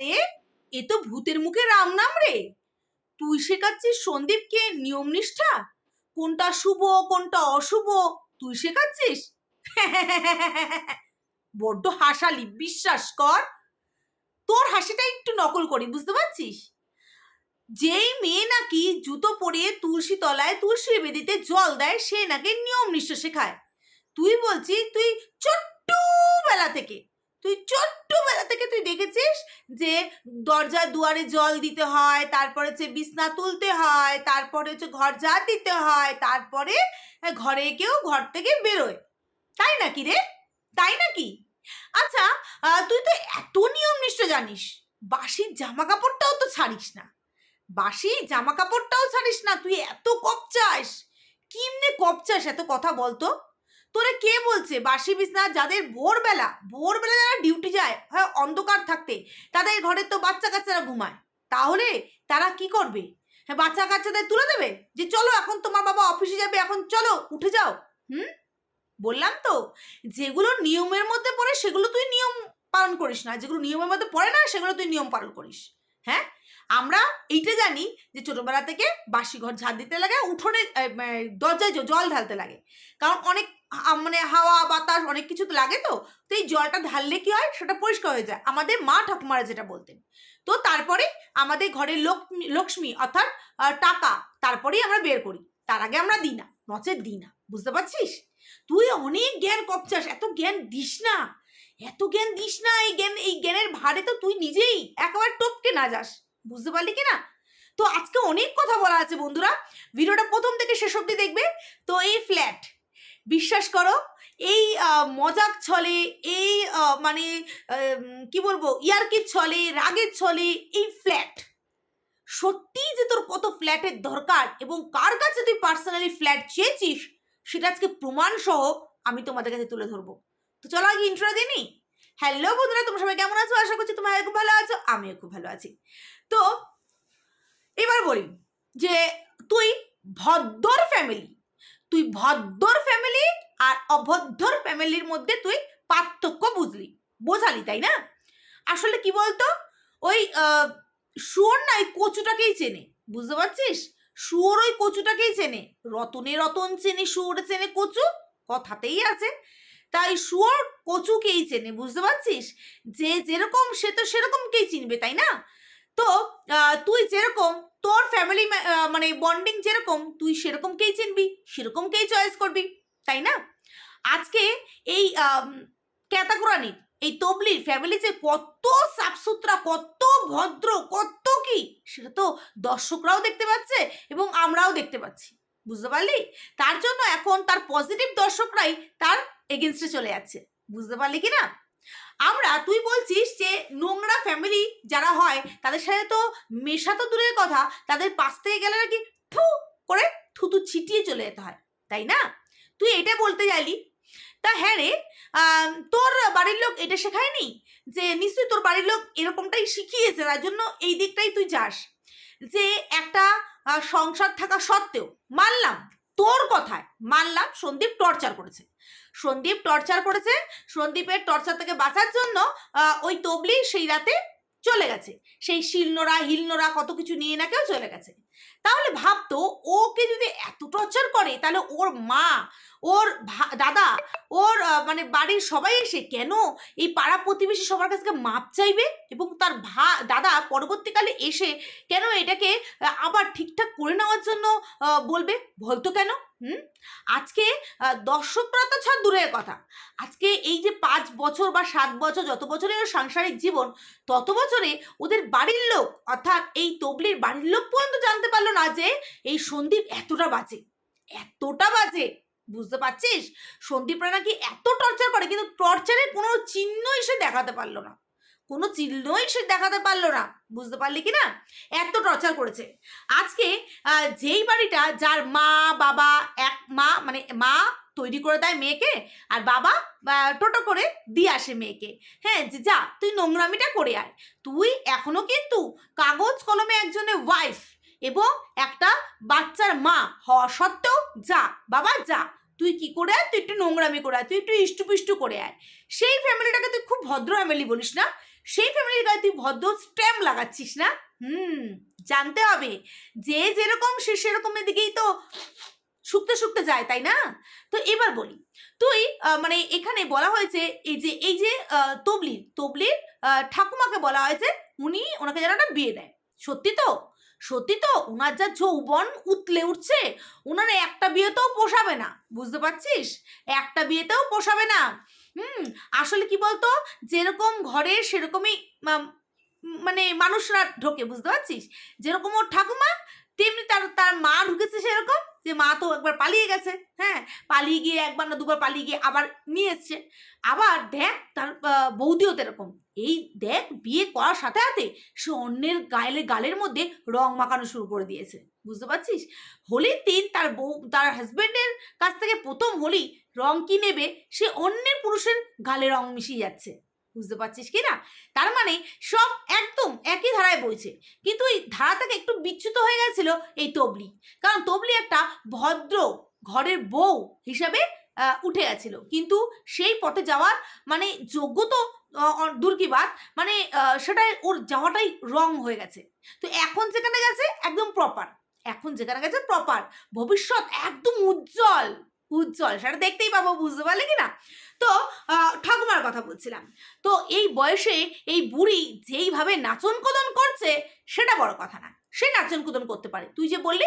এ এ তো ভূতের মুখে রাম নাম রে। তুই শেখাচ্ছিস সন্দীপকে নিয়ম নিষ্ঠা? কোনটা শুভ, কোনটা অশুভ, তুই শেখাচ্ছিস? বড্ড হাসালি, বিশ্বাস কর। তোর হাসিটা একটু নকল করি, বুঝতে পারছিস? যেই মেয়ে নাকি জুতো পরিয়ে তুলসী তলায় তুলসী বেদিতে জল দেয়, সে নাকি নিয়ম নিষ্ঠা শেখায়। তুই বলছিস তুই ছোট্ট বেলা থেকে তুই ছোট্টবেলা থেকে তুই দেখেছিস যে দরজা দুয়ারে জল দিতে হয়, তারপরে হচ্ছে বিছনা তুলতে হয়, তারপরে হচ্ছে ঘর ঝাড় দিতে হয়, তারপরে ঘরে কেউ ঘর থেকে বেরোয়। তাই নাকি রে? তাই নাকি? আচ্ছা তুই তো এত নিয়ম নিষ্ঠ জানিস। বাসির জামা কাপড়টাও তো ছাড়িস না। বাসি জামা কাপড়টাও ছাড়িস না, তুই এত কপচাস। কিমনে কপচাস এত কথা বলতো? তোরে কে বলছে? বাসি বিছনা, যাদের ভোরবেলা ভোরবেলা যারা ডিউটি যায়, হয় অন্ধকার থাকতে, তাদের ঘরে তো বাচ্চা কাচ্চারা ঘুমায়। তাহলে তারা কি করবে? হ্যাঁ বাচ্চা কাচ্চাদের তুলে দেবে? যে চলো এখন তোমার বাবা অফিসে যাবে, এখন চলো, উঠে যাও। হুম? বললাম তো, যেগুলো নিয়মের মধ্যে পড়ে, সেগুলো তুই নিয়ম পালন করিস না। যেগুলো নিয়মের মধ্যে পড়ে না, সেগুলো তুই নিয়ম পালন করিস। হ্যাঁ? আমরা এইটা জানি যে ছোটোবেলা থেকে বাসি ঘর ঝাড় দিতে লাগে, উঠোনে দরজায় জল ঢালতে লাগে। কারণ অনেক মানে হাওয়া, বাতাস অনেক কিছু তো লাগে তো তো এই জলটা ঢাললে কি হয়? সেটা পরিষ্কার হয়ে যায়। আমাদের মা ঠাকুমারা যেটা বলতেন। তো তারপরে আমাদের ঘরের লোক, লক্ষ্মী অর্থাৎ টাকা তারপরেই আমরা বের করি। তার আগে আমরা দিই না নচেত দিই না। বুঝতে পারছিস? তুই অনেক জ্ঞান কপচাস, এত জ্ঞান দিস না। এত জ্ঞান দিস না, এই জ্ঞান, এই জ্ঞানের ভারে তো তুই নিজেই একেবারে টপকে না যাস। বুঝতে পারলি কি না তো আজকে অনেক কথা বলা আছে বন্ধুরা। ভিডিওটা প্রথম থেকে শেষ অবধি দেখবে। তো এই ফ্ল্যাট বিশ্বাস করো, এই মজাক ছলে, এই মানে কি বলব ইয়ার্কির ছলে, রাগের ছলে এই ফ্ল্যাট সত্যিই যে তোর কত ফ্ল্যাটের দরকার এবং কার কাছে তুই পার্সোনালি ফ্ল্যাট চেয়েছিস, সেটা আজকে প্রমাণ সহ আমি তোমাদের কাছে তুলে ধরবো। তো চলো আগে ইন্ট্রো দিনি হ্যালো বন্ধুরা, তোমরা সবাই কেমন আছো? আশা করছি তোমরা খুব ভালো আছো, আমিও খুব ভালো আছি। তো এবার বলি যে তুই ভদ্র ফ্যামিলি তুই ভদ্র ফ্যামিলি আর অভদ্র ফ্যামিলির মধ্যে তুই পার্থক্য বুঝলি, বোঝালি, তাই না? আসলে কি বলতো? ওই শুয়োর না, ওই কচুটাকেই চেনে, বুঝতে পারছিস? শুয়োর ওই কচুটাকেই চেনে, রতনে রতন চেনে, শুয়োরে চেনে কচু, কথাতেই আছে। তাই শুয়োর কচুকেই চেনে, বুঝতে পারছিস? যে যেরকম, সে তো সেরকমকেই চিনবে, তাই না? তো তুই যেরকম তোর ফ্যামিলি মানে বন্ডিং যেরকম, তুই সেরকমকেই চিনবি, সেরকমকেই চয়েস করবি, তাই না? আজকে এই ক্যাতাকুরানির, এই তবলির ফ্যামিলি যে কত সাফসুতরা, কত ভদ্র, কত কি, সেটা তো দর্শকরাও দেখতে পাচ্ছে এবং আমরাও দেখতে পাচ্ছি, বুঝতে পারলি? তার জন্য এখন তার পজিটিভ দর্শকরাই তার এগেনস্টে চলে যাচ্ছে, বুঝতে পারলি কি না আমরা, তুই বলছিস যে নোংরা ফ্যামিলি যারা হয়, তাদের সাথে তো মেশা তো দূরের কথা, তাদের পাশ থেকে গেলে নাকি থু করে থুতু ছিটিয়ে চলে যেতে হয়, তাই না? তুই এটা বলতে চাইলি। তা হ্যাঁ রে তোর বাড়ির লোক এটা শেখায়নি? যে নিশ্চয়ই তোর বাড়ির লোক এরকমটাই শিখিয়েছে, তার জন্য এই দিকটাই তুই যাস। যে একটা সংসার থাকা সত্ত্বেও, মানলাম তোর কথায়, মানলাম সন্দীপ টর্চার করেছে। সন্দীপ টর্চার করেছে। সন্দীপের টর্চার থেকে বাঁচার জন্য ওই তবলি সেই রাতে চলে গেছে। সেই শিলনোড়া, হিলনোড়া কত কিছু নিয়ে না কেউ চলে গেছে। তাহলে ভাবতো, ওকে যদি এত টর্চার করে, তাহলে ওর মা ওর দাদা, ওর মানে বাড়ির সবাই এসে কেন এই পাড়া প্রতিবেশী সবার কাছে মাপ চাইবে? এবং তার ভা, দাদা পরবর্তীকালে এসে কেন এটাকে আবার ঠিকঠাক করে নেওয়ার জন্য বলবে? বলতো কেন? হুম? আজকে দর্শকরা তো ছাড় দূরের কথা। আজকে এই যে পাঁচ বছর বা সাত বছর যত বছরে ওর সাংসারিক জীবন, তত বছরে ওদের বাড়ির লোক, অর্থাৎ এই তবলির বাড়ির লোক পর্যন্ত জানতে পারল না যে এই সন্দীপ এতটা বাজে। এতটা বাজে। বুঝতে পারছিস? সন্দীপরা নাকি এত টর্চার করে, কিন্তু টর্চারের কোনো চিহ্নই সে দেখাতে পারল না। কোনো চিহ্নই সে দেখাতে পারল না। বুঝতে পারলি কি না? এত টর্চার করেছে। আজকে যেই বাড়িটা যার মা, বাবা, এক মা মানে মা তৈরি করে দেয় মেয়েকে, আর বাবা টোটো করে দিয়ে আসে মেয়েকে। হ্যাঁ যে যা, তুই নোংরামিটা করে আয়। তুই এখনও কিন্তু কাগজ কলমে একজনের ওয়াইফ এবং একটা বাচ্চার মা। হওয়া সত্ত্বেও যা, বাবা যা। তুই কি করে আয়? তুই একটু নোংরামি করে আয়, তুই একটু ইষ্টু পিষ্টু করে আয়। সেই ফ্যামিলিটাকে তুই খুব ভদ্র ফ্যামিলি বলিস না? সেই ফ্যামিলির গায়ে তুই ভদ্র স্ট্যাম্প লাগাচ্ছিস না? হুম, জানতে হবে। যে যেরকম, সে সেরকমের দিকেই তো শুকতে শুকতে যায়, তাই না? তো এবার বলি, তুই মানে এখানে বলা হয়েছে, এই যে এই যে তবলির তবলির ঠাকুমাকে বলা হয়েছে উনি ওনাকে যেন একটা বিয়ে দেয়। সত্যি তো? সত্যি তো ওনার যা যৌবন উতলে উঠছে ওনার একটা বিয়েতেও পোষাবে না, বুঝতে পারছিস? একটা বিয়েতেও পোষাবে না। হুম, আসলে কি বলতো? যেরকম ঘরে সেরকমই মানে মানুষরা ঢোকে, বুঝতে পারছিস? যেরকম ওর ঠাকুমা, তেমনি তার তার মা ঢুকেছে সেরকম, যে মা তো একবার পালিয়ে গেছে হ্যাঁ? পালিয়ে গিয়ে একবার না দুবার পালিয়ে গিয়ে আবার নিয়ে এসছে। আবার দেখ তার বৌদিও তো এরকম এই দেখ বিয়ে করার সাথে সাথে সে অন্যের গায়েলে গালের মধ্যে রং মাখানো শুরু করে দিয়েছে। বুঝতে পারছিস? হোলির দিন তার বউ, তার হাজব্যান্ডের কাছ থেকে প্রথম হোলি রং কি নেবে, সে অন্যের পুরুষের গালে রং মিশিয়ে যাচ্ছে। বুঝতে পারছিস কি না? তার মানে সব একদম একই ধারায় বইছে। কিন্তু এই ধারা থেকে একটু বিচ্যুত হয়ে গেছিল এই তবলি। কারণ তবলি একটা ভদ্র ঘরের বউ হিসাবে উঠে গেছিল। কিন্তু সেই পথে যাওয়ার মানে যোগ্য তো দূর কি বাদ মানে সেটাই ওর যাওয়াটাই রং হয়ে গেছে। তো এখন যেখানে গেছে, একদম প্রপার এখন যেখানে গেছে প্রপার ভবিষ্যৎ একদম উজ্জ্বল উজ্জ্বল। সেটা দেখতেই পাবো, বুঝতে পারলে কি না? তো ঠাকুমার কথা বলছিলাম। তো এই বয়সে এই বুড়ি যেইভাবে নাচন কোদন করছে, সেটা বড় কথা না। সে নাচন কুদন করতে পারে। তুই যে বললি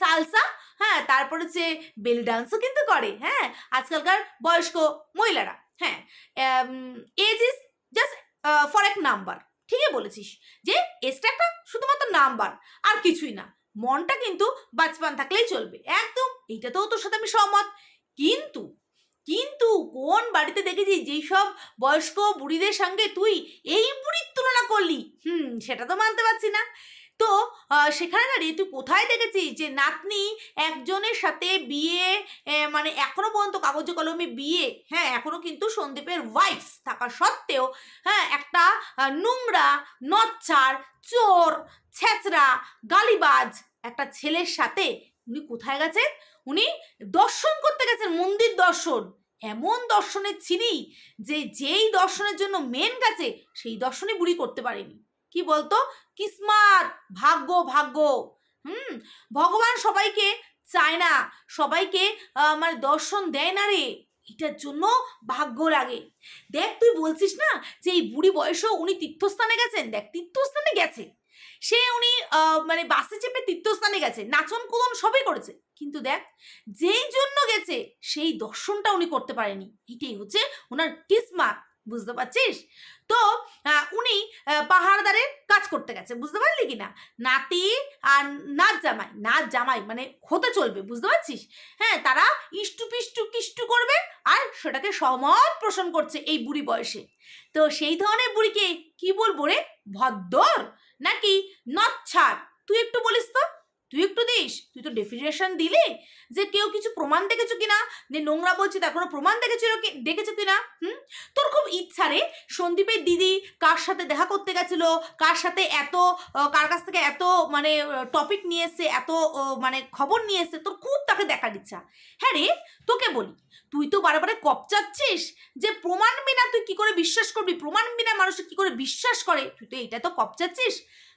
সালসা হ্যাঁ তারপরে যে বেলি ডান্সও কিন্তু করে হ্যাঁ? আজকালকার বয়স্ক মহিলারা। হ্যাঁ এজ ইজ জাস্ট ফর এক নাম্বার ঠিকই বলেছিস, যে এজটা একটা শুধুমাত্র নাম্বার আর কিছুই না, মনটা কিন্তু বাচপান থাকলেই চলবে, একদম, এইটাতেও তোর সাথে আমি সহমত, কিন্তু কিন্তু কোন বাড়িতে দেখেছি যেই সব বয়স্ক বুড়িদের সঙ্গে তুই এই বুড়ির তুলনা করলি? হুম, সেটা তো মানতে পারছি না তো সেখানে দাঁড়িয়ে তুই কোথায় দেখেছিস যে নাতনি একজনের সাথে বিয়ে মানে এখনও পর্যন্ত কাগজে কলমে বিয়ে? হ্যাঁ এখনও কিন্তু সন্দীপের ওয়াইফ থাকা সত্ত্বেও হ্যাঁ একটা নোংরা, নচ্ছার, চোর ছেচরা গালিবাজ একটা ছেলের সাথে। উনি কোথায় গেছেন? উনি দর্শন করতে গেছেন, মন্দির দর্শন। এমন দর্শনের ছিরি যে যেই দর্শনের জন্য মেন গেছে, সেই দর্শনই বুড়ি করতে পারেনি। কি বলতো? কিসমাত ভাগ্য ভাগ্য। হুম? ভগবান সবাইকে চায় না, সবাইকে মানে দর্শন দেয় না রে। এটার জন্য ভাগ্য লাগে দেখ, তুই বলছিস না যে এই বুড়ি বয়সেও উনি তীর্থস্থানে গেছেন? দেখ, তীর্থস্থানে গেছে। সে উনি মানে বাসে চেপে তীর্থস্থানে গেছে। নাচন, কুদন সবই করেছে। কিন্তু দেখ, যেই জন্য গেছে, সেই দর্শনটা উনি করতে পারেনি। এটাই হচ্ছে ওনার কিসমাত বুঝতে পারছিস? তো উনি আহ, পাহাড়দারে কাজ করতে গেছে বুঝতে পারলি কি না নাতি আর নাচ জামাই নাচ জামাই মানে হতে চলবে বুঝতে পারছিস? হ্যাঁ তারা ইষ্টু পিষ্টু কিষ্টু করবে আর সেটাকে সমত পোষণ করছে এই বুড়ি বয়সে। তো সেই ধরনের বুড়িকে কি বলব রে? ভদ্দর? নাকি নচ্ছার? তুই একটু বলিস তো। তুই একটু দিস। তুই তো ডেফিনেশন দিলি যে কেউ কিছু প্রমাণ দেখেছ কিনা? যে নোংরা বলছি তার কোনো প্রমাণ দেখেছিল কি, দেখেছ কিনা? হুম? তোর খুব ইচ্ছা রে। সন্দীপের দিদি কার সাথে দেখা করতে গেছিল? কার সাথে এত কার কাছ থেকে এত মানে টপিক নিয়ে এসছে, এত মানে খবর নিয়ে এসছে, তোর খুব তাকে দেখার ইচ্ছা। হ্যাঁ রে, তোকে বলি, তুই তো বারে কপচাচ্ছিস যে প্রমাণ বিনা তুই কি করে বিশ্বাস করবি? প্রমাণ বিনা মানুষ কি করে বিশ্বাস করে? তুই তো এটা তো কপচাচ্ছিস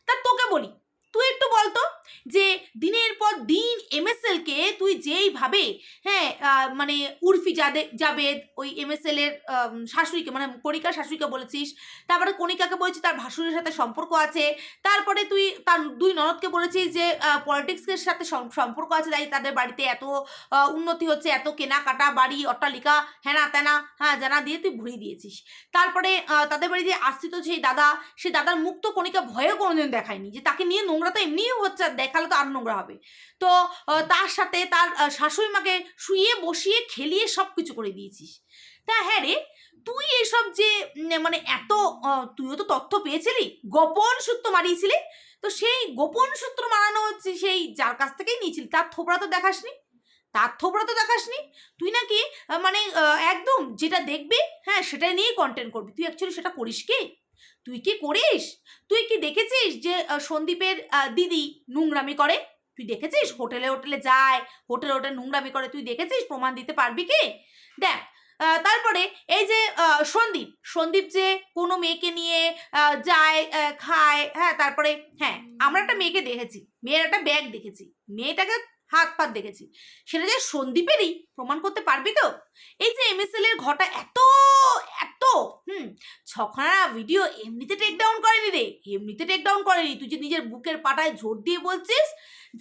তা তোকে বলি তুই একটু বলতো যে দিনের পর দিন এমএসএল কে তুই যেইভাবে হ্যাঁ মানে উর্ফি জাদে জাবেদ, ওই এমএসএল এর শাশুড়িকে মানে কণিকার শাশুড়িকে বলেছিস, তারপরে কণিকাকে বলেছিস তার ভাসুরের সাথে সম্পর্ক আছে, তারপরে তুই তার দুই ননদকে বলেছিস যে পলিটিক্সের সাথে সম্পর্ক আছে, তাই তাদের বাড়িতে এত উন্নতি হচ্ছে, এত কেনাকাটা, বাড়ি, অট্টালিকা হ্যানা ত্যানা হ্যাঁ জানা দিয়ে তুই ভরিয়ে দিয়েছিস। তারপরে তাদের বাড়ি যে আসছিল সেই দাদা সেই দাদার মুখ তো কণিকা ভয়েও কোনোদিন দেখায়নি, যে তাকে নিয়ে নোংরা তো এমনিই হচ্ছে দেখালে তো আর নোংরা হবে। তো তার সাথে তার শাশুড়ি মাকে শুয়ে বসিয়ে খেলিয়ে সব কিছু করে দিয়েছিস। তা হ্যাঁ রে, তুই এসব যে মানে এত তুইও তো তথ্য পেয়েছিলি, গোপন সূত্র মারিয়েছিলি তো সেই গোপন সূত্র মারানো হচ্ছে সেই যার কাছ থেকেই নিয়েছিলি, তার থোবরা তো দেখাসনি? তার থোবরা তো দেখাসনি? তুই নাকি মানে একদম যেটা দেখবি হ্যাঁ সেটাই নিয়েই কন্টেন্ট করবি। তুই অ্যাকচুয়ালি সেটা করিস কি? তুই কি করিস? তুই কি দেখেছিস যে সন্দীপের দিদি নোংরামি করে? তুই দেখেছিস? হোটেলে হোটেলে যায়, হোটেলে হোটেলে নোংরামি করে। তুই দেখেছিস? প্রমাণ দিতে পারবি কি? দেখ তারপরে এই যে সন্দীপ সন্দীপ যে কোনো মেয়েকে নিয়ে যায় খায় হ্যাঁ তারপরে হ্যাঁ আমরা একটা মেয়েকে দেখেছি, মেয়ের একটা ব্যাগ দেখেছি, মেয়েটাকে হাত পাত দেখেছি। সেটা যে সন্দীপেরই, প্রমাণ করতে পারবি তো? এই যে এমএসএল এর ঘটা এত এত হুম, ছখানা ভিডিও এমনিতে টেক ডাউন করেনি রে। এমনিতে টেক ডাউন করেনি। তুই যে নিজের বুকের পাটায় জোর দিয়ে বলছিস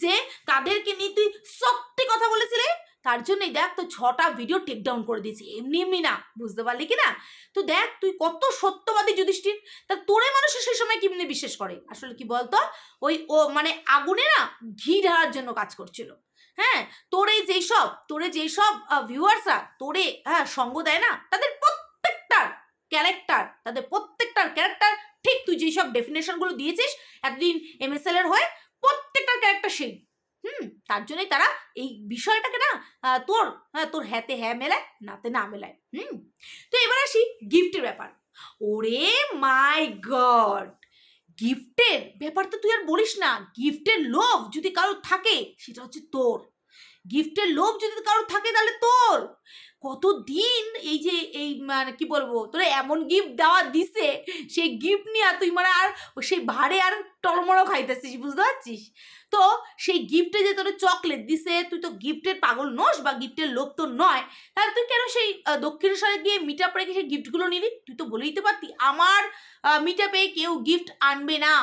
যে তাদেরকে নিয়ে তুই সত্যি কথা বলেছিলি? তার জন্যই দেখ তো ছটা ভিডিও টেক ডাউন করে দিয়েছি। এমনি এমনি না, বুঝতে পারলি কি না? তো দেখ তুই কত সত্যবাদী যুধিষ্ঠির। তা তোরে মানুষের সেই সময় কেমনি বিশ্বাস করে? আসলে কি বলতো? ওই ও মানে আগুনে না ঘি ঢালার জন্য কাজ করছিল। হ্যাঁ তোরে যেই সব, তোরে যেই সব ভিউয়ার্সরা তোরে হ্যাঁ সঙ্গ দেয় না, তাদের ক্যারেক্টার তাদের প্রত্যেকটার ক্যারেক্টার ঠিক তুই যেই সব ডেফিনেশনগুলো দিয়েছিস এতদিন এমএসএল এর হয়ে প্রত্যেকটার ক্যারেক্টার সেই হুম, তার জন্যই তারা এই বিষয়টাকে না তোর হ্যাঁ তোর হ্যাতে হ্যাঁ মেলায়, নাতে না মেলায়। হুম, তো এবার আসি গিফটের ব্যাপার। ওরে মাই গড গিফটের ব্যাপার তো তুই আর বলিস না। গিফটের লোভ যদি কারোর থাকে, সেটা হচ্ছে তোর। গিফটের লোভ যদি কারোর থাকে তাহলে তোর। কতদিন এই যে, এই মানে কি বলব, তোরা এমন গিফট দেওয়া দিছে, সেই গিফট নিয়ে তুই মানে আর সেই ভারে আর টলমড়ো খাইতেছিস, বুঝতে পারছিস? তো সেই গিফটে যে তোর চকলেট দিছে, তুই তো গিফটের পাগল নোস বা গিফটের লোভ তো নয়, তাহলে তুই কেন সেই দক্ষিণেশ্বরে গিয়ে মিট আপ রেখে সেই গিফটগুলো নিলি? তুই তো বলেই দিতে পারতি, আমার মিট আপে কেউ গিফট আনবে না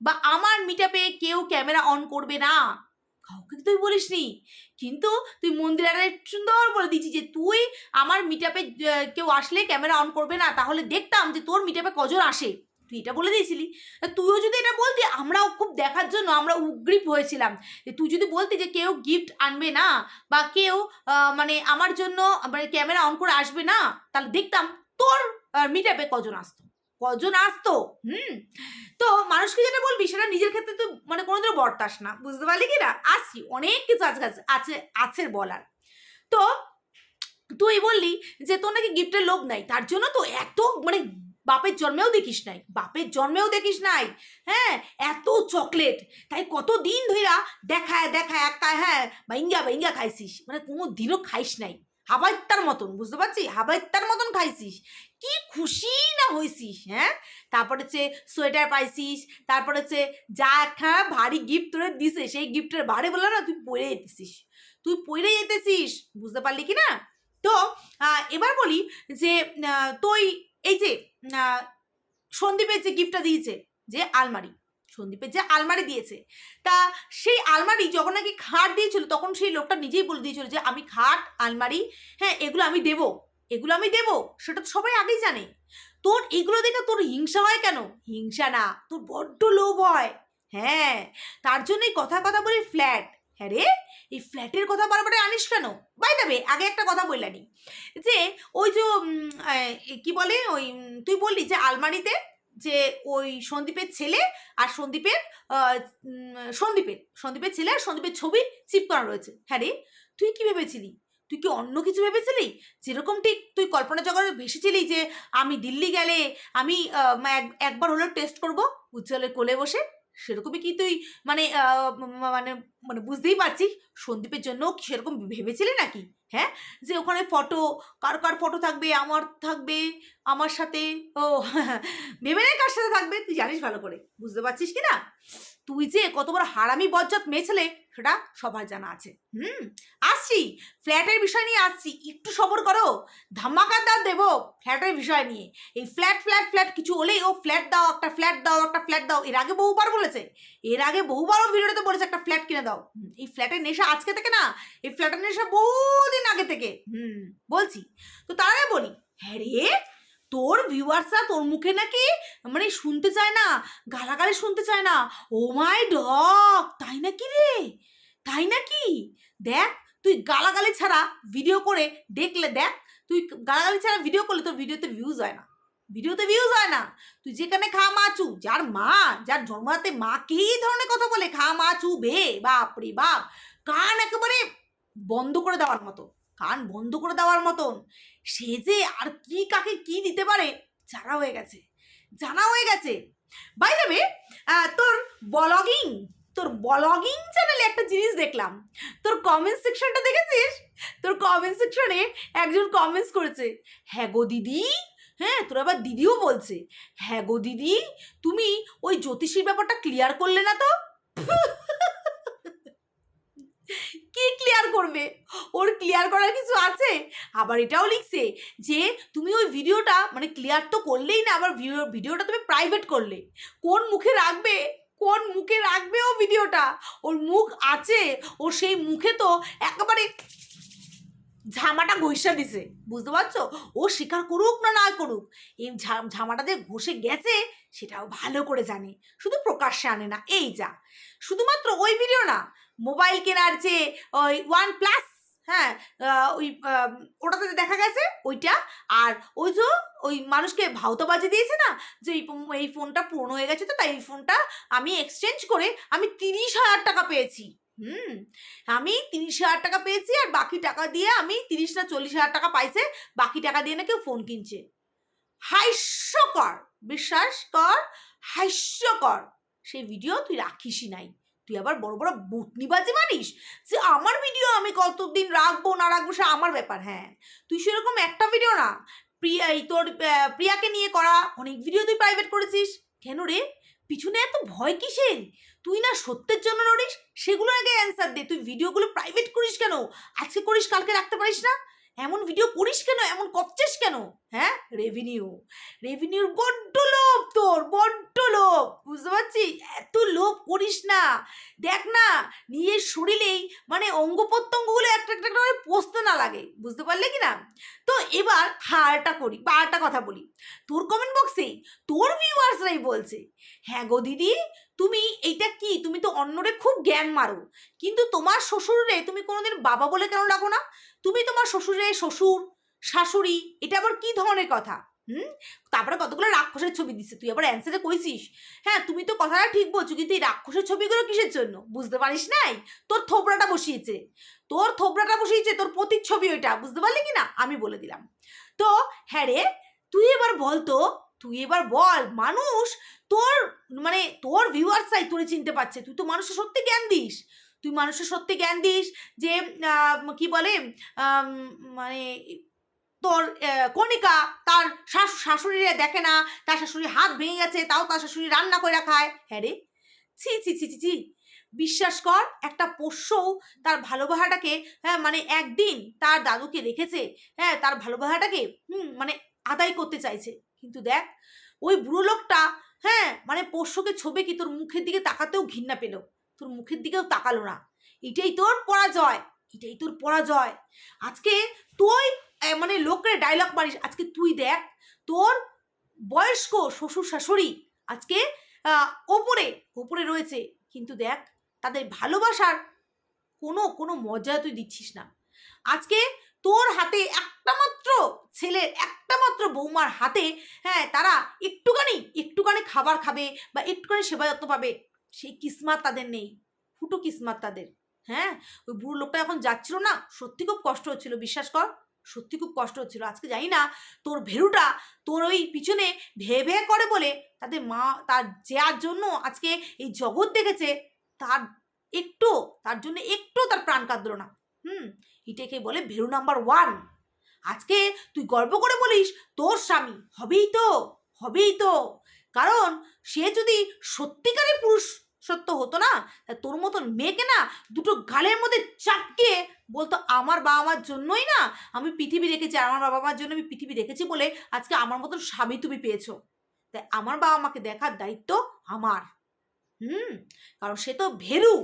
বা আমার মিট আপে কেউ ক্যামেরা অন করবে না। কাউকে তুই বলিসনি কিন্তু তুই মন্দিরারে সুন্দর বলে দিয়েছি যে তুই আমার মিট আপে কেউ আসলে ক্যামেরা অন করবে না, তাহলে দেখতাম যে তোর মিট আপে কজন আসে। তুই এটা বলে দিয়েছিলি। তুইও যদি এটা বলতি, আমরাও খুব দেখার জন্য আমরা উগ্রীব হয়েছিলাম। যে তুই যদি বলতি যে কেউ গিফট আনবে না, বা কেউ মানে আমার জন্য মানে ক্যামেরা অন করে আসবে না, তাহলে দেখতাম তোর মিট আপে কজন আসতো। কজন আসতো? হুম? তো মানুষকে যেটা বলবি, সেটা নিজের ক্ষেত্রে তো মানে কোনোদিনও বরতাস না, বুঝতে পারলি কি না? আসছি, অনেক কিছু আজকে আছে আছে বলার। তো তুই বললি যে তোর নাকি গিফটের লোভ নাই, তার জন্য তো এত মানে বাপের জন্মেও দেখিস নাই, বাপের জন্মেও দেখিস নাই হ্যাঁ? এত চকলেট, তাই কত দিন ধইরা দেখায় দেখায় একটা হ্যাঁ বাইঙ্গা বাইঙ্গা খাইছিস মানে কোনো দিনও খাইস নাই। হাবাইত্তার মতন, বুঝতে পারছিস হাবাইত্তার মতন খাইছিস। কি খুশি না হয়েছিস হ্যাঁ? তারপরে হচ্ছে সোয়েটার পাইছিস, তারপরে হচ্ছে যা একটা ভারী গিফট তোরে দিছে, সেই গিফটের ভারে বলল না, তুই পড়ে যেতেছিস। তুই পড়ে যেতেছিস, বুঝতে পারলি কি না? তো এবার বলি যে তুই এই যে সন্দীপের যে গিফটটা দিয়েছে, যে আলমারি সন্দীপের যে আলমারি দিয়েছে। তা সেই আলমারি যখন নাকি খাট দিয়েছিল, তখন সেই লোকটা নিজেই বলে দিয়েছিল যে, আমি খাট, আলমারি হ্যাঁ এগুলো আমি দেব। এগুলো আমি দেব, সেটা তো সবাই আগেই জানে। তোর এগুলো দেখে তোর হিংসা হয় কেন? হিংসা না, তোর বড্ড লোভ হয়। হ্যাঁ তার জন্যই কথা কথা বলি ফ্ল্যাট। হ্যাঁ রে, এই ফ্ল্যাটের কথা বারবার আনিস কেন? বাই দেবে আগে একটা কথা বললানি যে, ওই যে কি বলে, ওই, তুই বললি যে, আলমারিতে যে ওই সন্দীপের ছেলে আর সন্দীপের সন্দীপের সন্দীপের ছেলে আর সন্দীপের ছবি চিপকানো রয়েছে। হ্যাঁ রে, তুই কি ভেবেছিলি? তুই কি অন্য কিছু ভেবেছিলি? যেরকম ঠিক তুই কল্পনা জগতে ভেসেছিলি যে আমি দিল্লি গেলে আমি একবার হলেও টেস্ট করব উজ্জ্বলের কোলে বসে? সেরকমই কি তুই মানে মানে মানে বুঝতেই পারছিস সন্দীপের জন্য সেরকম ভেবেছিলি নাকি? হ্যাঁ? যে ওখানে ফটো কার কার ফটো থাকবে, আমার থাকবে, আমার সাথে, ও, ভেবে নেই কার সাথে থাকবে, তুই জানিস ভালো করে, বুঝতে পারছিস কি না? তুই যে কত বড় হারামি বজ্জাত মেয়ে ছেলে, সেটা সবার জানা আছে। হুম, আসছি। ফ্ল্যাটের বিষয় নিয়ে আসছি। একটু সবর করো। ধামাকার দাম দেবো ফ্ল্যাটের বিষয় নিয়ে। এই ফ্ল্যাট ফ্ল্যাট ফ্ল্যাট কিছু হলেই, ও, ফ্ল্যাট দাও, একটা ফ্ল্যাট দাও, একটা ফ্ল্যাট দাও। এর আগে বহুবার বলেছে। এর আগে বহুবারও ভিডিওতে বলেছে, একটা ফ্ল্যাট কিনে দাও। এই ফ্ল্যাটের নেশা আজকে থেকে না, এই ফ্ল্যাটের নেশা বহুদিন আগে থেকে। হুম, বলছি। তো তারাই বলি হ্যাঁ রে তোর ভিউয়ার্সরা তোর মুখে নাকি মানে শুনতে চায় না, গালাগালি শুনতে চায় না। ও মাই ডগ তাই নাকি রে? তাই নাকি? দেখ, তুই গালাগালি ছাড়া ভিডিও করে দেখলে দেখ, তুই গালাগালি ছাড়া ভিডিও করলে তোর ভিডিওতে ভিউজ হয় না। ভিডিওতে ভিউজ হয় না। তুই যেখানে খা মাচু যার মা, যার জন্মাতে মাকে এই ধরনের কথা বলে, খা মাচু বে, বাপ রে বাপ। কান একেবারে বন্ধ করে দেওয়ার মতো, কান বন্ধ করে দেওয়ার মতন। সে যে আর কি কাকে কি দিতে পারে জানা হয়ে গেছে, জানা হয়ে গেছে। বাই দেবে তোর ব্লগিং তোর ব্লগিং চ্যানেলে একটা জিনিস দেখলাম। তোর কমেন্ট সেকশনটা দেখেছিস? তোর কমেন্ট সেকশনে একজন কমেন্টস করেছে হ্যাঁ গো দিদি হ্যাঁ তোর আবার দিদিও বলছে হ্যাঁ গো দিদি, তুমি ওই জ্যোতিষীর ব্যাপারটা ক্লিয়ার করলে না তো? কি ক্লিয়ার করবে? ওর ক্লিয়ার করার কিছু আছে? আবার এটাও লিখছে যে তুমি ওই ভিডিওটা মানে ক্লিয়ার তো করলেই না, আবার ভিডিও ভিডিওটা তুমি প্রাইভেট করলে। কোন মুখে রাখবে? কোন মুখে রাখবে ও ভিডিওটা ওর মুখ আছে, ও সেই মুখে তো একেবারে ঝামাটা ঘষা দিছে। বুঝতে পারছ? ও স্বীকার করুক না না করুক, এই ঝামাটা যে ঘষে গেছে, সেটাও ভালো করে জানে। শুধু প্রকাশ্যে আনে না, এই যা। শুধুমাত্র ওই ভিডিও না মোবাইল কেনার যে ওই ওয়ান প্লাস হ্যাঁ ওই ওটাতে দেখা গেছে ওইটা। আর ওই যে ওই মানুষকে ভাওতাবাজি দিয়েছে না, যে এই এই ফোনটা পুরনো হয়ে গেছে তো, তাই এই ফোনটা আমি এক্সচেঞ্জ করে আমি তিরিশ হাজার টাকা পেয়েছি। হুম, আমি তিরিশ হাজার টাকা পেয়েছি আর বাকি টাকা দিয়ে আমি তিরিশ না চল্লিশ হাজার টাকা পাইছে, বাকি টাকা দিয়ে না কেউ ফোন কিনছে। হাস্যকর, বিশ্বাস কর, হাস্যকর। সেই ভিডিও তুই রাখিসই নাই। তুই আবার বড় বড় বুটনিবাজি মানিস যে আমার ভিডিও আমি কতদিন রাখব, না রাখব, সে আমার ব্যাপার হ্যাঁ। তুই সেরকম একটা ভিডিও না। প্রিয়া, এই তোর প্রিয়াকে নিয়ে করা অনেক ভিডিও তুই প্রাইভেট করেছিস। কেন রে? পিছনে এত ভয় কিসের? তুই না সত্যের জন্য লড়িস, সেগুলো আগে অ্যান্সার দে। তুই ভিডিওগুলো প্রাইভেট করিস কেন? আজকে করিস, কালকে রাখতে পারিস না? এমন ভিডিও করিস কেন? এমন করছিস কেন? হ্যাঁ? রেভিনিউ রেভিনিউর বড্ড লোভ তোর, বড্ড লোভ, বুঝতে পারছিস? এত লোভ করিস না। দেখ না নিজের শরীরেই মানে অঙ্গ প্রত্যঙ্গগুলো একটা একটা করে পোস্ত না লাগে, বুঝতে পারলে কি না? তো এবার হারটা করি, বা আরেকটা কথা বলি। তোর কমেন্ট বক্সেই তোর ভিউয়ার্সরাই বলছে হ্যাঁ গো দিদি, তুমি এইটা কি? তুমি তো অন্যরে খুব জ্ঞান মারো। কিন্তু তোমার শ্বশুরে তুমি কোনোদিন বাবা বলে কেন ডাকো না? তুমি তোমার শ্বশুরে শ্বশুর শাশুড়ি, এটা আবার কি ধরনের কথা? হুম? তারপরে কতগুলো রাক্ষসের ছবি দিচ্ছে, তুই আবার অ্যান্সারে কইছিস। হ্যাঁ তুমি তো কথাটা ঠিক বলছো, কিন্তু এই রাক্ষসের ছবিগুলো কিসের জন্য? বুঝতে পারিস নাই? তোর থোবড়াটা বসিয়েছে। তোর থোবড়াটা বসিয়েছে, তোর প্রতীক ছবি ওইটা, বুঝতে পারলি কি না আমি বলে দিলাম। তো হ্যাঁ রে, তুই এবার বল তো, তুই এবার বল, মানুষ তোর মানে তোর ভিউয়ার্সাই তোরে চিনতে পারছে। তুই তো মানুষের সত্যি জ্ঞান দিস। তুই মানুষের সত্যি জ্ঞান দিস যে কি বলে মানে তোর কণিকা তার শাশু, শাশুড়িরে দেখে না। তার শাশুড়ি হাত ভেঙে গেছে, তাও তার শাশুড়ি রান্না করে খায়। হ্যাঁ রে। ছি ছি ছি ছি ছি। বিশ্বাস কর, একটা পোষ্যও তার ভালোবাসাটাকে হ্যাঁ মানে একদিন তার দাদুকে রেখেছে হ্যাঁ তার ভালোবাসাটাকে, হুম মানে আদায় করতে চাইছে। কিন্তু দেখ, ওই বুড়ো লোকটা হ্যাঁ মানে পোষ্যকে ছবে কি তোর মুখের দিকে তাকাতেও ঘৃণা পেল? তোর মুখের দিকেও তাকালো না। এটাই তোর পরাজয়, এটাই তোর পরাজয়। আজকে তুই মানে লোকের ডায়লগ মারিস, আজকে তুই দেখ, তোর বয়স্ক শ্বশুর শাশুড়ি আজকে ওপরে ওপরে রয়েছে, কিন্তু দেখ, তাদের ভালোবাসার কোনো কোনো মজা তুই দিচ্ছিস না। আজকে তোর হাতে একটা মাত্র ছেলের একটা মাত্র বৌমার হাতে হ্যাঁ তারা একটুখানি একটুখানি খাবার খাবে বা একটুখানি সেবা যত্ন পাবে, সেই কিসমাত তাদের নেই, ফুটো কিসমাত তাদের হ্যাঁ? ওই বুড়ো লোকটা এখন যাচ্ছিল না, সত্যি খুব কষ্ট হচ্ছিল, বিশ্বাস কর। সত্যি খুব কষ্ট হচ্ছিল। আজকে জানি না তোর ভেরুটা তোর ওই পিছনে ভে ভে করে বলে তাদের মা, তার যার জন্য আজকে এই জগৎ দেখেছে, তার একটু, তার জন্য একটু তার প্রাণ কাঁদল না। হুম এটাকে বলে ভেরু নাম্বার ওয়ান, আজকে তুই গর্ব করে বলিস তোর স্বামী হবেই তো হবেই তো। কারণ সে যদি সত্যিকারের পুরুষ সত্য হতো না? তোর মতন মেয়েকে না দুটো গালের মধ্যে চাপকে বলতো, আমার বাবা মার জন্যই না আমি পৃথিবী রেখেছি আমার বাবা মার জন্য আমি পৃথিবী রেখেছি বলে আজকে আমার মতন স্বামী তুমি পেয়েছ। তাই আমার বাবা মাকে দেখার দায়িত্ব আমার। হুম? কারণ সে তো ভেরু।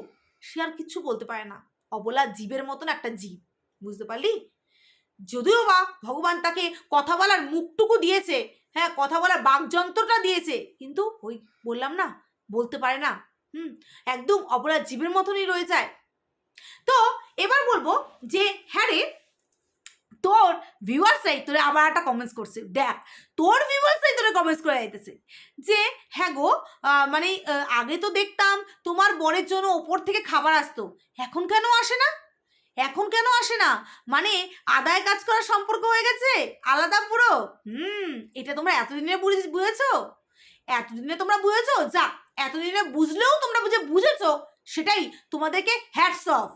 সে আর কিচ্ছু বলতে পারে না। অবলা জীবের মতন একটা জীব। বুঝতে পারলি? যদিও বা ভগবান তাকে কথা বলার মুখটুকু দিয়েছে হ্যাঁ কথা বলার বাকযন্ত্রটা দিয়েছে, কিন্তু ওই বললাম না, বলতে পারে না। হুম, একদম অপরাধ জীবের মতনই রয়ে যায়। তো এবার বলব যে হ্যাঁ রে তোর ভিউয়ার্সরাই তোরে আবার একটা কমেন্টস করছে। দেখ, তোর ভিউয়ার্সরাই তোরে কমেন্টস করে যাইতেছে যে হ্যাঁ গো মানে আগে তো দেখতাম তোমার বরের জন্য ওপর থেকে খাবার আসতো, এখন কেন আসে না? এখন কেন আসে না? মানে আদায় কাজ করার সম্পর্ক হয়ে গেছে, আলাদা পুরো। হুম, এটা তোমরা এতদিনে বুঝেছ? এতদিনে তোমরা বুঝেছ? যা এতদিনে বুঝলেও তোমরা বুঝে বুঝেছ, সেটাই তোমাদেরকে হ্যাটস অফ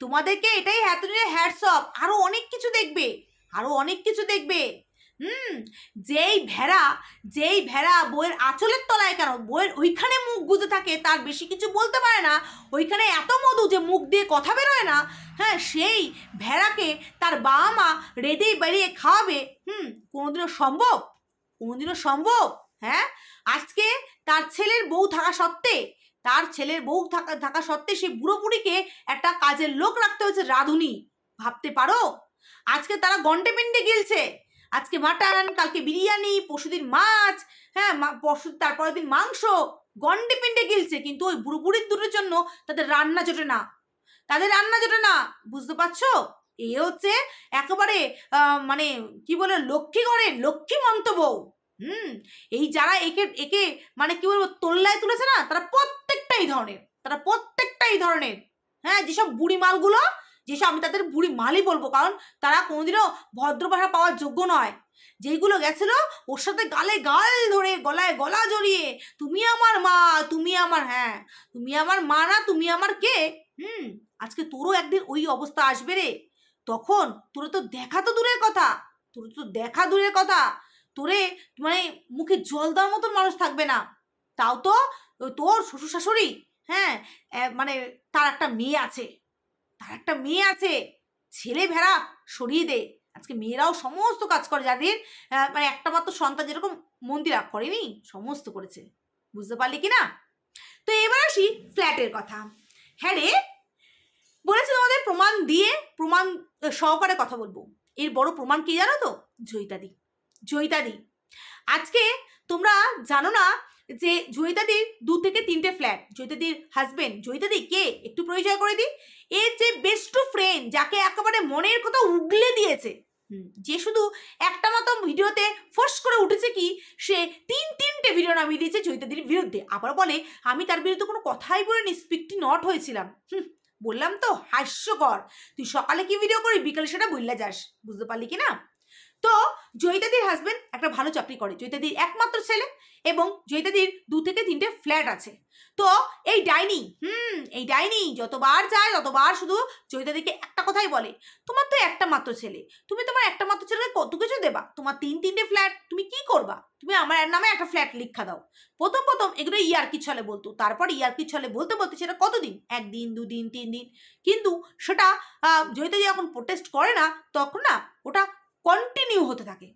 তোমাদেরকে এটাই হ্যাতুনের হ্যাটস অফ আরও অনেক কিছু দেখবে আরও অনেক কিছু দেখবে। হুম, যেই ভেড়া যেই ভেড়া বইয়ের আঁচলের তলায় কেন, বইয়ের ওইখানে মুখ গুজে থাকে, তার বেশি কিছু বলতে পারে না। ওইখানে এত মধু যে মুখ দিয়ে কথা বেরোয় না। হ্যাঁ সেই ভেড়াকে তার বাবা মা রেঁধে বেরিয়ে খাওয়াবে। হুম, কোনোদিনও সম্ভব? কোনোদিনও সম্ভব? হ্যাঁ আজকে তার ছেলের বউ থাকা সত্ত্বে, তার ছেলের বউ থাকা থাকা সত্ত্বে সেই বুড়ো বুড়িকে একটা কাজের লোক রাখতে হয়েছে রাঁধুনি। ভাবতে পারো? আজকে তারা গন্ডে পিন্ডে গিলছে। আজকে মাটন, কালকে বিরিয়ানি, পরশুদিন মাছ হ্যাঁ পরশু, তারপরের দিন মাংস গন্ডে পিন্ডে গিলছে। কিন্তু ওই বুড়ো বুড়ির দুটোর জন্য তাদের রান্না জোটে না। তাদের রান্না জোটে না, বুঝতে পারছ? এ হচ্ছে একেবারে মানে কি বলে, লক্ষ্মী করে লক্ষ্মী মন্তব্য। হুম, এই যারা একে একে মানে কি বলব, তোল্লায় তুলেছে না, তারা প্রত্যেকটাই ধরনের, তারা প্রত্যেকটাই ধরনের। হ্যাঁ যেসব বুড়ি মালগুলো, যেসব আমি তাদের বুড়ি মালই বলব, কারণ তারা কোনোদিনও ভদ্র ভাষা পাওয়ার যোগ্য নয়। যেইগুলো গেছিল, ওর সাথে গালে গাল ধরে, গলায় গলা জড়িয়ে, তুমি আমার মা, তুমি আমার হ্যাঁ তুমি আমার মা না, তুমি আমার কে? হুম, আজকে তোরও একদিন ওই অবস্থা আসবে রে। তখন তোর তো দেখা তো দূরের কথা, তোর তো দেখা দূরের কথা। তোরে মানে মুখে জল দেওয়ার মতন মানুষ থাকবে না। তাও তো তোর শ্বশুর শাশুড়ি হ্যাঁ মানে তার একটা মেয়ে আছে। তার একটা মেয়ে আছে। ছেলে ভেড়া সরিয়ে দে। আজকে মেয়েরাও সমস্ত কাজ করে। যাদের মানে একটা মাত্র সন্তান যেরকম মন্দির মন্দিরা করেনি, সমস্ত করেছে। বুঝতে পারলি কি না? তো এবার আসি ফ্ল্যাটের কথা। হ্যাঁ রে, বলেছে তোমাদের প্রমাণ দিয়ে, প্রমাণ সহকারে কথা বলব। এর বড় প্রমাণ কি জানো তো? জয়িতাদি জয়িতাদি। আজকে তোমরা জানো না যে জয়িতাদির দু থেকে তিনটে ফ্ল্যাট জয়িতাদির হাজবেন্ড জয়িতাদি কে? একটু পরিচয় করে দিই। এর যে বেস্ট ফ্রেন্ড যাকে একেবারে মনের কথা উগলে দিয়েছে যে শুধু একটা মতো ভিডিওতে ফোর্স করে উঠেছে কি সে তিন তিনটে ভিডিও নামিয়ে দিয়েছে চৈতাদির বিরুদ্ধে। আবার বলে আমি তার বিরুদ্ধে কোনো কথাই বলিনি স্পিকটি নট হয়েছিলাম। হুম, বললাম তো হাস্যকর। তুই সকালে কি ভিডিও করি বিকালে সেটা বললে যাস। বুঝতে পারলি কি না? তো জয়িতাদির হাজবেন্ড একটা ভালো চাকরি করে, জয়িতাদির একমাত্র ছেলে এবং জয়িতাদির দু থেকে তিনটে ফ্ল্যাট আছে। তো এই ডাইনি, হুম, এই ডাইনি যতবার যায় ততবার শুধু জয়িতাদিকে একটা কথাই বলে, তোমার তো একটা মাত্র ছেলে, তুমি তোমার একটা মাত্র ছেলেকে কত কিছু দেবা? তোমার তিন তিনটে ফ্ল্যাট তুমি কি করবা? তুমি আমার নামে একটা ফ্ল্যাট লিখা দাও। প্রথম প্রথম এগুলো ইয়ারকি ছলে বলতো, তারপর ইয়ারকি ছলে বলতে বলতে সেটা কতদিন? একদিন, দুদিন, তিন দিন। কিন্তু সেটা জয়িতাদি যখন প্রোটেস্ট করে না, তখন না ওটা কন্টিনিউ হতে থাকে।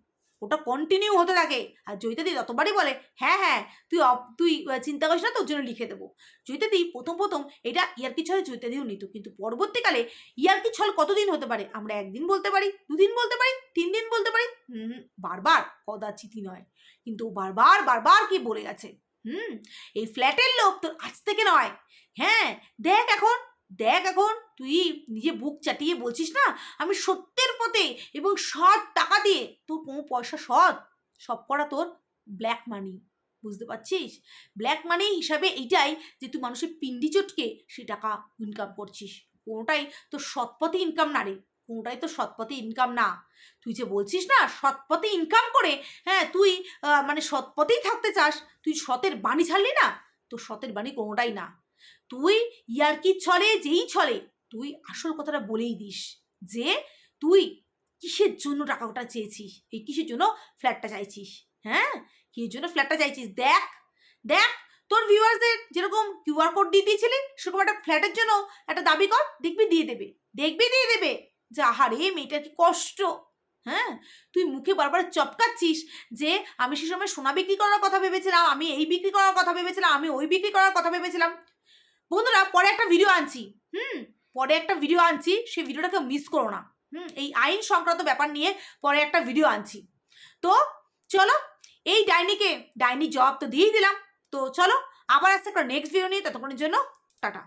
ওটা কন্টিনিউ হতে থাকে। আর জয়িতাদি যতবারই বলে হ্যাঁ হ্যাঁ তুই তুই চিন্তা করিস না, তোর জন্য লিখে দেবো। জয়িতাদি প্রথম প্রথম এটা ইয়ারকি ছলে জয়িতাদিও নিত, কিন্তু পরবর্তীকালে ইয়ারকি ছল কতদিন হতে পারে? আমরা একদিন বলতে পারি, দুদিন বলতে পারি, তিন দিন বলতে পারি? হুম, বারবার কদাচিতই নয়। কিন্তু বারবার বারবার কি বলে গেছে? হুম, এই ফ্ল্যাটের লোক তোর আজ থেকে নয়। হ্যাঁ দেখ এখন দেখ এখন, তুই নিজে বুক চাটিয়ে বলছিস না? আমি সত্যের পথে এবং সৎ টাকা দিয়ে তোর কোনো পয়সা সৎ সব করা তোর ব্ল্যাক মানি বুঝতে পারছিস? ব্ল্যাক মানি হিসাবে এইটাই যে তুই মানুষের পিন্ডি চটকে সে টাকা ইনকাম করছিস। কোনোটাই তোর সৎ পথে ইনকাম না রে, কোনোটাই তো সৎ পথে ইনকাম না। তুই যে বলছিস না, সৎ পথে ইনকাম করে হ্যাঁ তুই মানে সৎ পথেই থাকতে চাস, তুই সতের বাণী ছাড়লি না? তোর সতের বাণী কোনোটাই না। তুই ইয়ার্কি ছলে, যেই ছলে? তুই আসল কথাটা বলেই দিস যে তুই কিসের জন্য টাকাটা চেয়েছিস? এই কিসের জন্য ফ্ল্যাটটা চাইছিস? হ্যাঁ? কিসের জন্য ফ্ল্যাটটা চাইছিস? দেখ দেখ, তোর ভিউয়ার্সদের যেরকম কিউআর কোড দিয়ে দিয়েছিলি, সেরকম একটা ফ্ল্যাটের জন্য একটা দাবি কর, দেখবি দিয়ে দেবে। দেখবি দিয়ে দেবে যে আহারে মেয়েটার কি কষ্ট? হ্যাঁ? তুই মুখে বারবার চপকাচ্ছিস যে, আমি সে সময় সোনা বিক্রি করার কথা ভেবেছিলাম, আমি এই বিক্রি করার কথা ভেবেছিলাম, আমি ওই বিক্রি করার কথা ভেবেছিলাম। বন্ধুরা, পরে একটা ভিডিও আনছি। হুম, পরে একটা ভিডিও আনছি সেই ভিডিওটাকে মিস করো না। হুম, এই আইন সংক্রান্ত ব্যাপার নিয়ে পরে একটা ভিডিও আনছি। তো, চলো, এই ডাইনিকে, ডাইনি জবাব তো দিয়েই দিলাম। তো চলো, আবার আসছে একটা নেক্সট ভিডিও নিয়ে, ততক্ষণের জন্য, টাটা।